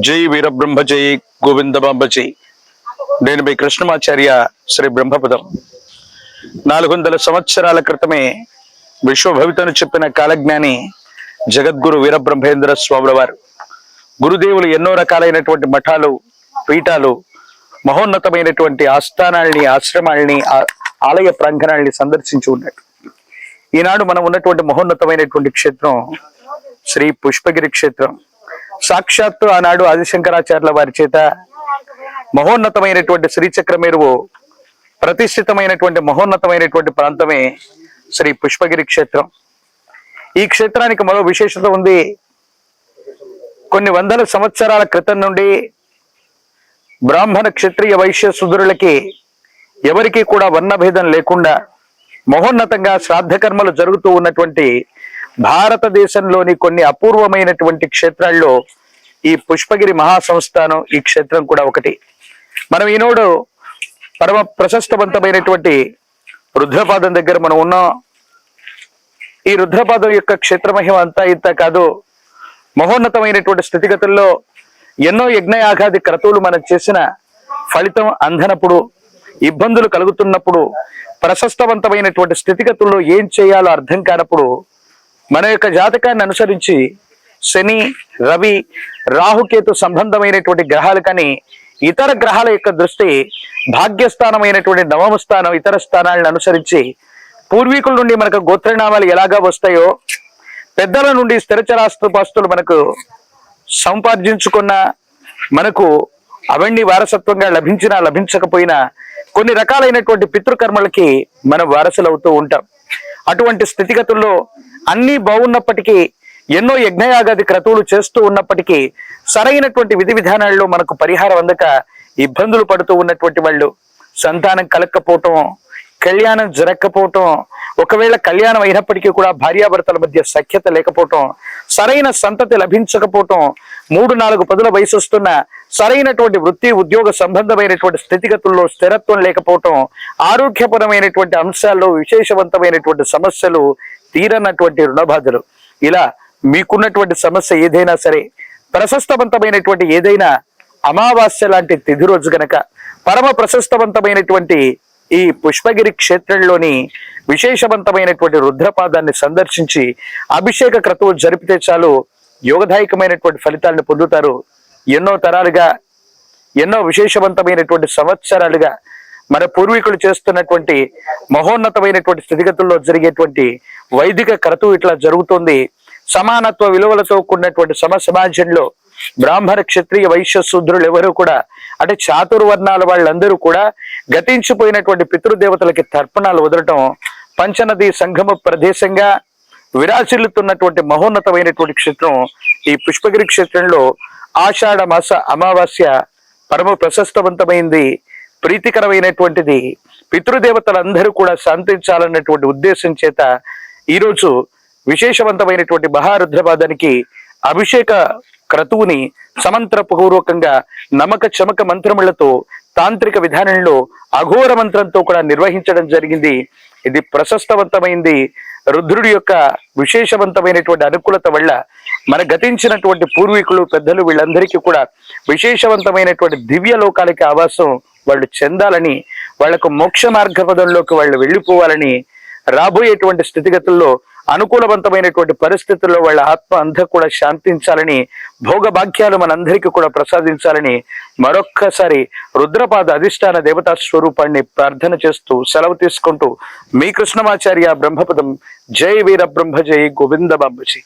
జై వీరబ్రహ్మ జై గోవిందబాంబ జై. నేను మీ కృష్ణమాచార్య శ్రీ బ్రహ్మపదం. నాలుగు వందల సంవత్సరాల క్రితమే విశ్వభవితను చెప్పిన కాలజ్ఞాని జగద్గురు వీరబ్రహ్మేంద్ర స్వాముల వారు గురుదేవులు ఎన్నో రకాలైనటువంటి మఠాలు పీఠాలు మహోన్నతమైనటువంటి ఆస్థానాల్ని ఆశ్రమాల్ని ఆ- ఆలయ ప్రాంగణాల్ని సందర్శించి ఉన్నాడు ఈనాడు మనం ఉన్నటువంటి మహోన్నతమైనటువంటి క్షేత్రం శ్రీ పుష్పగిరి క్షేత్రం. సాక్షాత్తు ఆనాడు ఆదిశంకరాచార్యుల వారి చేత మహోన్నతమైనటువంటి శ్రీచక్రమేరువు ప్రతిష్ఠితమైనటువంటి మహోన్నతమైనటువంటి ప్రాంతమే శ్రీ పుష్పగిరి క్షేత్రం. ఈ క్షేత్రానికి మరో విశేషత ఉంది. కొన్ని వందల సంవత్సరాల క్రితం నుండి బ్రాహ్మణ క్షత్రియ వైశ్య సుధురులకి ఎవరికీ కూడా వర్ణభేదం లేకుండా మహోన్నతంగా శ్రాద్ధ కర్మలు జరుగుతూ ఉన్నటువంటి భారతదేశంలోని కొన్ని అపూర్వమైనటువంటి క్షేత్రాల్లో ఈ పుష్పగిరి మహాసంస్థానం ఈ క్షేత్రం కూడా ఒకటి. మనం ఈనాడు పరమ ప్రశస్తవంతమైనటువంటి రుద్రపాదం దగ్గర మనం ఉన్నాం. ఈ రుద్రపాదం యొక్క క్షేత్ర మహిమ అంతా ఇంత కాదు. మహోన్నతమైనటువంటి స్థితిగతుల్లో ఎన్నో యజ్ఞయాగాది క్రతువులు మనం చేసిన ఫలితం అందనప్పుడు ఇబ్బందులు కలుగుతున్నప్పుడు ప్రశస్తవంతమైనటువంటి స్థితిగతుల్లో ఏం చేయాలో అర్థం కానప్పుడు మన యొక్క జాతకాన్ని అనుసరించి శని రవి రాహుకేతు సంబంధమైనటువంటి గ్రహాలు కానీ ఇతర గ్రహాల యొక్క దృష్టి భాగ్యస్థానమైనటువంటి నవమ స్థానం ఇతర స్థానాలను అనుసరించి పూర్వీకుల నుండి మనకు గోత్రనామాలు ఎలాగా వస్తాయో పెద్దల నుండి స్థిరచరాస్తుపాస్తులు మనకు సంపార్జించుకున్న మనకు అవన్నీ వారసత్వంగా లభించినా లభించకపోయినా కొన్ని రకాలైనటువంటి పితృకర్మలకి మనం వారసులవుతూ ఉంటాం. అటువంటి స్థితిగతుల్లో అన్ని బాగున్నప్పటికీ ఎన్నో యజ్ఞయాగాది క్రతువులు చేస్తూ ఉన్నప్పటికీ సరైనటువంటి విధి విధానాల్లో మనకు పరిహారం అందక ఇబ్బందులు పడుతూ ఉన్నటువంటి వాళ్ళు. సంతానం కలక్కపోవటం కళ్యాణం జరగకపోవటం ఒకవేళ కళ్యాణం అయినప్పటికీ కూడా భార్యాభర్తల మధ్య సఖ్యత లేకపోవటం సరైన సంతతి లభించకపోవటం మూడు నాలుగు పదుల వయసు వస్తున్న సరైనటువంటి వృత్తి ఉద్యోగ సంబంధమైనటువంటి స్థితిగతుల్లో స్థిరత్వం లేకపోవటం ఆరోగ్యపరమైనటువంటి అంశాల్లో విశేషవంతమైనటువంటి సమస్యలు తీరనటువంటి రుణబాధలు. ఇలా మీకున్నటువంటి సమస్య ఏదైనా సరే ప్రశస్తవంతమైనటువంటి ఏదైనా అమావాస్య లాంటి తిథి రోజు గనక పరమ ప్రశస్తవంతమైనటువంటి ఈ పుష్పగిరి క్షేత్రంలోని విశేషవంతమైనటువంటి రుద్రపాదాన్ని సందర్శించి అభిషేక క్రతువు జరిపితే చాలు యోగదాయకమైనటువంటి ఫలితాలను పొందుతారు. ఎన్నో తరాలుగా ఎన్నో విశేషవంతమైనటువంటి సంవత్సరాలుగా మన పూర్వీకులు చేస్తున్నటువంటి మహోన్నతమైనటువంటి స్థితిగతుల్లో జరిగేటువంటి వైదిక క్రతువు ఇట్లా జరుగుతుంది. సమానత్వ విలువలతో కూడినటువంటి సమ సమాజంలో బ్రాహ్మణ క్షత్రియ వైశ్య శూద్రులు ఎవరు కూడా అంటే చాతుర్వర్ణాల వాళ్ళందరూ కూడా గతించిపోయినటువంటి పితృదేవతలకి తర్పణాలు వదలటం పంచనది సంగమ ప్రదేశంగా విరాచిల్లుతున్నటువంటి మహోన్నతమైనటువంటి క్షేత్రం ఈ పుష్పగిరి క్షేత్రంలో ఆషాఢ మాస అమావాస్య పరమ ప్రశస్తవంతమైంది. ప్రీతికరమైనటువంటిది. పితృదేవతలందరూ కూడా శాంతించాలన్నటువంటి ఉద్దేశం చేత ఈరోజు విశేషవంతమైనటువంటి మహారుద్రపాదానికి అభిషేక క్రతువుని సమంత్రపూర్వకంగా నమక చమక మంత్రములతో తాంత్రిక విధానంలో అఘోర మంత్రంతో కూడా నిర్వహించడం జరిగింది. ఇది ప్రశస్తవంతమైంది. రుద్రుడి యొక్క విశేషవంతమైనటువంటి అనుకూలత వల్ల మన గతించినటువంటి పూర్వీకులు పెద్దలు వీళ్ళందరికీ కూడా విశేషవంతమైనటువంటి దివ్య లోకాలకి ఆవాసం వాళ్ళు చెందాలని వాళ్ళకు మోక్ష మార్గ పదంలోకి వాళ్ళు వెళ్ళిపోవాలని రాబోయేటువంటి స్థితిగతుల్లో అనుకూలవంతమైనటువంటి పరిస్థితుల్లో వాళ్ళ ఆత్మ అంతా కూడా శాంతించాలని భోగభాగ్యాలు మనందరికీ కూడా ప్రసాదించాలని మరొక్కసారి రుద్రపాద అధిష్టాన దేవతా స్వరూపాన్ని ప్రార్థన చేస్తూ సెలవు తీసుకుంటూ మీ కృష్ణమాచార్య బ్రహ్మపదం. జై వీర బ్రహ్మ జై గోవింద బాబుజీ